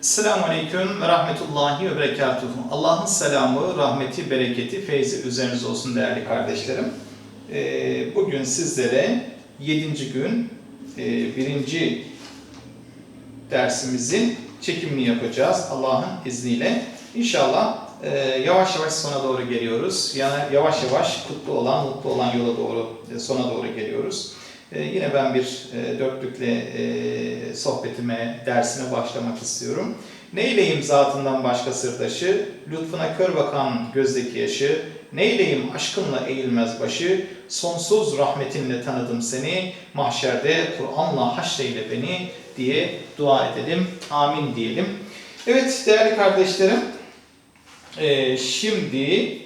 Selamun Aleyküm ve Rahmetullahi ve Berekatuhu. Allah'ın selamı, rahmeti, bereketi, feyzi üzerinize olsun değerli kardeşlerim. Ee, Bugün sizlere 7. gün e, birinci dersimizin çekimini yapacağız Allah'ın izniyle. İnşallah e, yavaş yavaş sona doğru geliyoruz. Yani yavaş yavaş kutlu olan, mutlu olan yola doğru, e, sona doğru geliyoruz. Ee, yine ben bir e, dörtlükle e, sohbetime, dersine başlamak istiyorum. Neyleyim zatından başka sırdaşı, lütfuna kör bakan gözdeki yaşı, neyleyim aşkınla eğilmez başı, sonsuz rahmetinle tanıdım seni, mahşerde Kur'an'la haşreyle beni diye dua edelim, amin diyelim. Evet değerli kardeşlerim, e, şimdi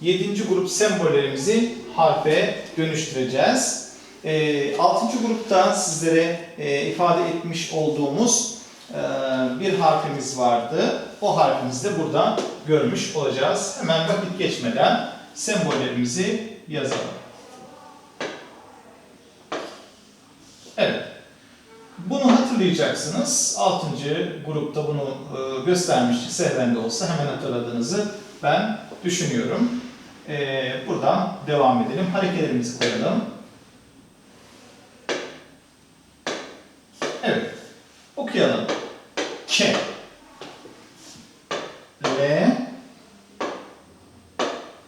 yedinci grup sembollerimizi harfe dönüştüreceğiz. E, altıncı grupta sizlere e, ifade etmiş olduğumuz e, bir harfimiz vardı. O harfimizi de burada görmüş olacağız. Hemen vakit geçmeden sembollerimizi yazalım. Evet. Bunu hatırlayacaksınız. Altıncı grupta bunu e, göstermiştik. Sehven de olsa hemen hatırladığınızı ben düşünüyorum. E, buradan devam edelim. Hareketlerimizi koyalım. Evet. Okuyalım. K. L.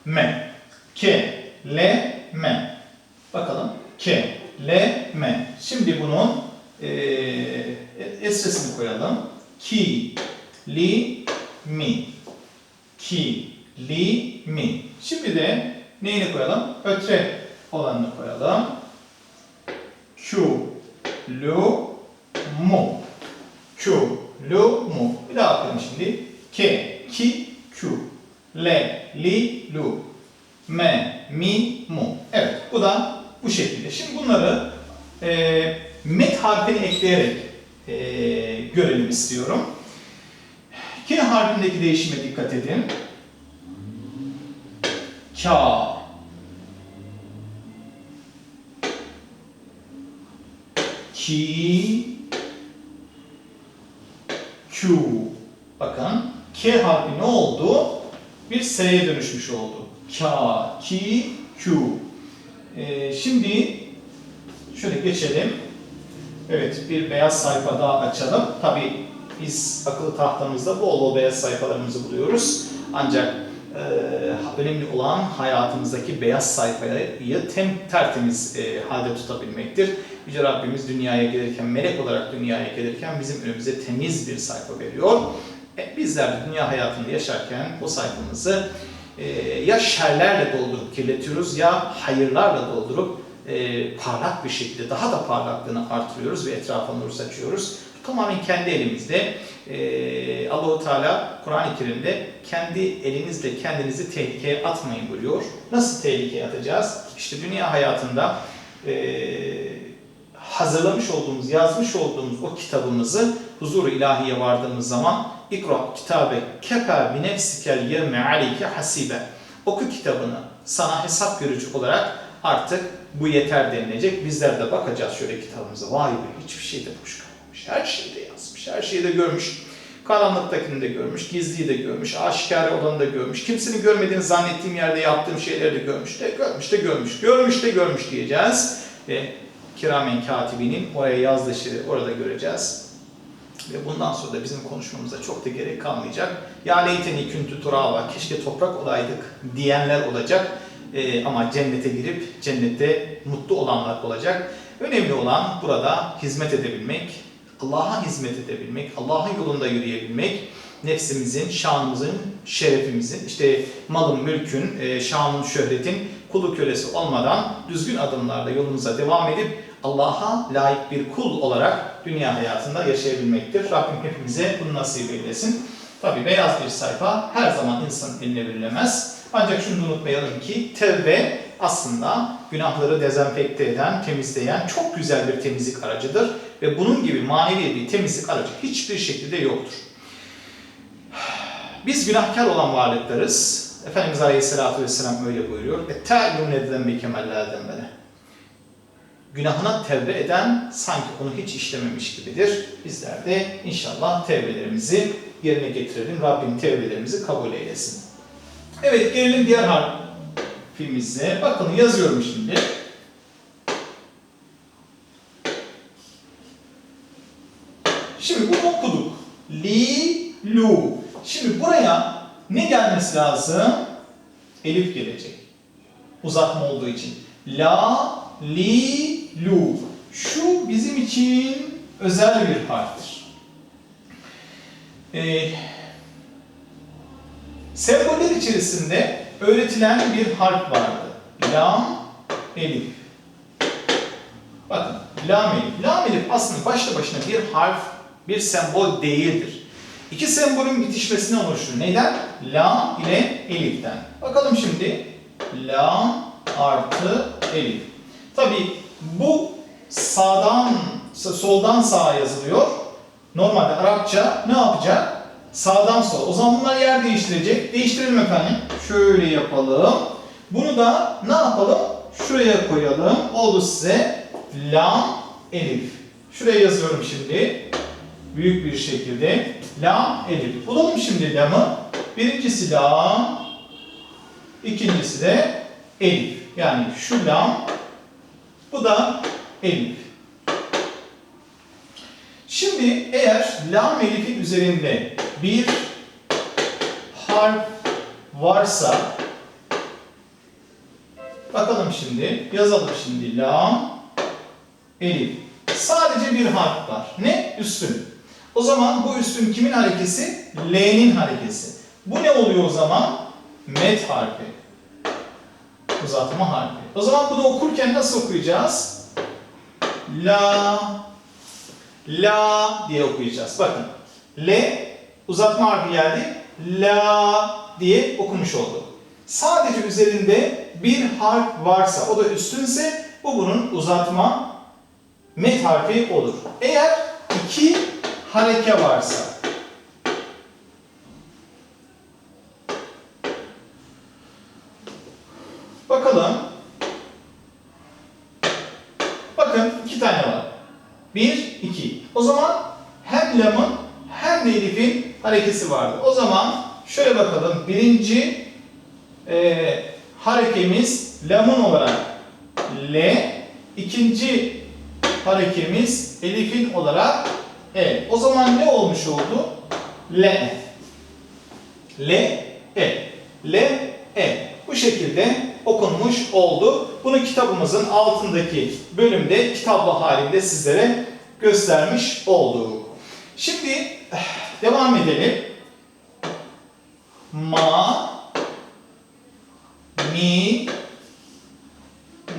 M. K. L. M. Bakalım. K. L. M. Şimdi bunun e, esresini koyalım. Ki. Li. Mi. Ki. Li. Mi. Şimdi de neyini koyalım? Ötre olanını koyalım. Q. Lu mu. Q, lu, mu. Bir daha okuyalım şimdi. K, ki, Q. L, li, lu. M, mi, mu. Evet, bu da bu şekilde. Şimdi bunları e, met harfini ekleyerek e, görelim istiyorum. K harfindeki değişime dikkat edin. Ka, ki, Q. Bakın K harfi ne oldu? Bir S'ye dönüşmüş oldu. Ka, ki, Q. Ee, şimdi şöyle geçelim. Evet bir beyaz sayfa daha açalım. Tabi biz akıllı tahtamızda bol bol beyaz sayfalarımızı buluyoruz. Ancak e, önemli olan hayatımızdaki beyaz sayfayı tem, tertemiz e, halde tutabilmektir. Yüce Rabbimiz dünyaya gelirken, melek olarak dünyaya gelirken bizim önümüze temiz bir sayfa veriyor. E, bizler de dünya hayatında yaşarken o sayfamızı e, ya şerlerle doldurup kirletiyoruz ya hayırlarla doldurup e, parlak bir şekilde daha da parlaklığını artırıyoruz ve etrafa nur saçıyoruz. Tamamen kendi elimizde. E, Allahu Teala Kur'an-ı Kerim'de kendi elinizle kendinizi tehlikeye atmayın buyuruyor. Nasıl tehlikeye atacağız? İşte dünya hayatında e, hazırlamış olduğumuz, yazmış olduğumuz o kitabımızı huzur ilahiye vardığımız zaman ikra kitabe kefa bi nefsikel yevme aleyke hasibe. Oku kitabını sana hesap görücü olarak artık bu yeter denilecek. Bizler de bakacağız şöyle kitabımıza. Vay be hiçbir şey de boş kalmamış. Her şeyi de yazmış, her şeyi de görmüş. Karanlıktakini de görmüş, gizliyi de görmüş, aşikar olanı da görmüş. Kimsenin görmediğini zannettiğim yerde yaptığım şeyleri de görmüş de görmüş de görmüş, görmüş de görmüş diyeceğiz. Ve kiramen katibinin oraya yazdığı şeyleri orada göreceğiz. Ve bundan sonra da bizim konuşmamıza çok da gerek kalmayacak. Ya leyteni küntü turaba, keşke toprak olaydık diyenler olacak. Ee, ama cennete girip cennette mutlu olanlar olacak. Önemli olan burada hizmet edebilmek, Allah'a hizmet edebilmek, Allah'ın yolunda yürüyebilmek, nefsimizin, şanımızın, şerefimizin, işte malın, mülkün, e, şanın, şöhretin kulu kölesi olmadan düzgün adımlarla yolumuza devam edip Allah'a layık bir kul olarak dünya hayatında yaşayabilmektir. Rabbim hepimize bunu nasip eylesin. Tabi beyaz bir sayfa her zaman insanın eline verilemez. Ancak şunu unutmayalım ki tevbe aslında günahları dezenfekte eden, temizleyen çok güzel bir temizlik aracıdır. Ve bunun gibi manevi bir temizlik aracı hiçbir şekilde yoktur. Biz günahkar olan varlıklarız. Efendimiz Aleyhisselatü Vesselam öyle buyuruyor. اَتَّعْلُمْ نَذَّنْ بِكَمَلَّا ذَنْبَلَ günahına tevbe eden sanki onu hiç işlememiş gibidir. Bizler de inşallah tevbelerimizi yerine getirelim. Rabbim tevbelerimizi kabul eylesin. Evet gelelim diğer harfimize. Bakın yazıyorum şimdi. Şimdi bunu okuduk. Li, lu. Şimdi buraya ne gelmesi lazım? Elif gelecek. Uzatma olduğu için. La, li, lu. Şu bizim için özel bir harftir. Ee, semboller içerisinde öğretilen bir harf vardı. Lam, elif. Bakın lam elif. Lam elif aslında başlı başına bir harf, bir sembol değildir. İki sembolün bitişmesine oluşur. Neyden? Lam ile eliften. Bakalım şimdi. Lam artı elif. Tabi bu sağdan, soldan sağa yazılıyor. Normalde Arapça ne yapacak? Sağdan sola. O zaman bunlar yer değiştirecek. Değiştirelim efendim. Şöyle yapalım. Bunu da ne yapalım? Şuraya koyalım. Oldu size lam elif. Şuraya yazıyorum şimdi. Büyük bir şekilde. Lam elif. Bulalım şimdi lamı. Birincisi lam. ikincisi de elif. Yani şu lam. Bu da elif. Şimdi eğer lam elifin üzerinde bir harf varsa bakalım şimdi yazalım şimdi lam elif. Sadece bir harf var. Ne? Üstün. O zaman bu üstün kimin harekesi? L'nin harekesi. Bu ne oluyor o zaman? Met harfi. Uzatma harfi. O zaman bunu okurken nasıl okuyacağız? La La diye okuyacağız. Bakın. L uzatma harfi geldi. La diye okumuş olduk. Sadece üzerinde bir harf varsa, o da üstünse bu bunun uzatma met harfi olur. Eğer iki hareke varsa, bakalım. Bakın iki tane var. Bir, iki. O zaman hem lamın hem de elifin harekesi vardı. O zaman şöyle bakalım. Birinci e, harekemiz lamın olarak L. ikinci harekemiz elifin olarak E. O zaman ne olmuş oldu? L. L, E. L, E. Bu şekilde okunmuş oldu. Bunu kitabımızın altındaki bölümde kitaplı halinde sizlere göstermiş olduk. Şimdi devam edelim. Ma, mi,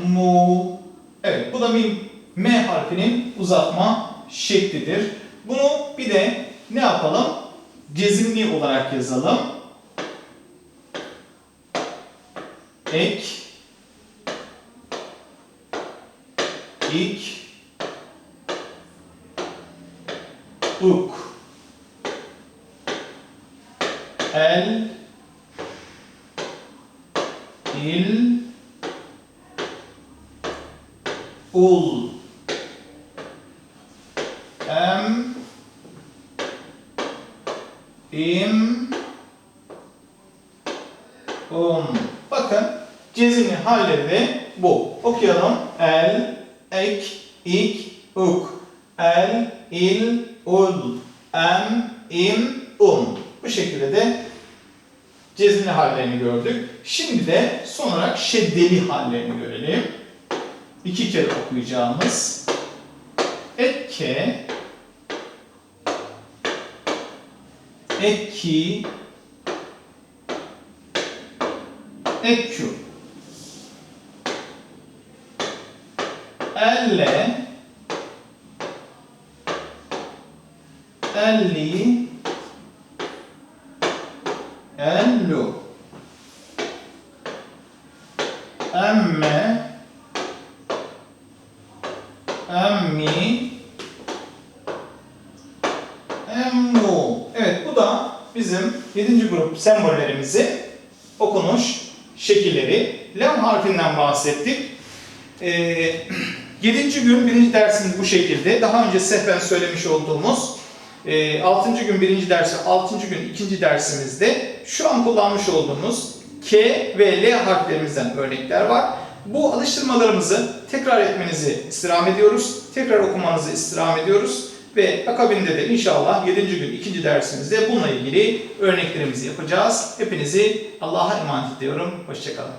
mu. Evet bu da mi, M harfinin uzatma şeklidir. Bunu bir de ne yapalım? Cezimli olarak yazalım. Ek, ik, uk, el, il, ul, em, im, um. Bakın cezimli halleri bu. Okuyalım. El, ek, ik, uk. El, il, ul, em, im, um. Bu şekilde de cezimli hallerini gördük. Şimdi de son olarak şeddeli hallerini görelim. İki kere okuyacağımız. Ekke, ekki, ekkü, elle, elli, emmu. Evet bu da bizim 7. grup sembollerimizi okunuş şekilleri. Lam harfinden bahsettik. Ee, 7. gün birinci dersimiz bu şekilde. Daha önce sehven söylemiş olduğumuz 6. gün birinci dersi, 6. gün ikinci dersimizde şu an kullanmış olduğumuz K ve L harflerimizden örnekler var. Bu alıştırmalarımızı tekrar etmenizi istirham ediyoruz. Tekrar okumanızı istirham ediyoruz. Ve akabinde de inşallah 7. gün ikinci dersimizde bununla ilgili örneklerimizi yapacağız. Hepinizi Allah'a emanet ediyorum. Hoşçakalın.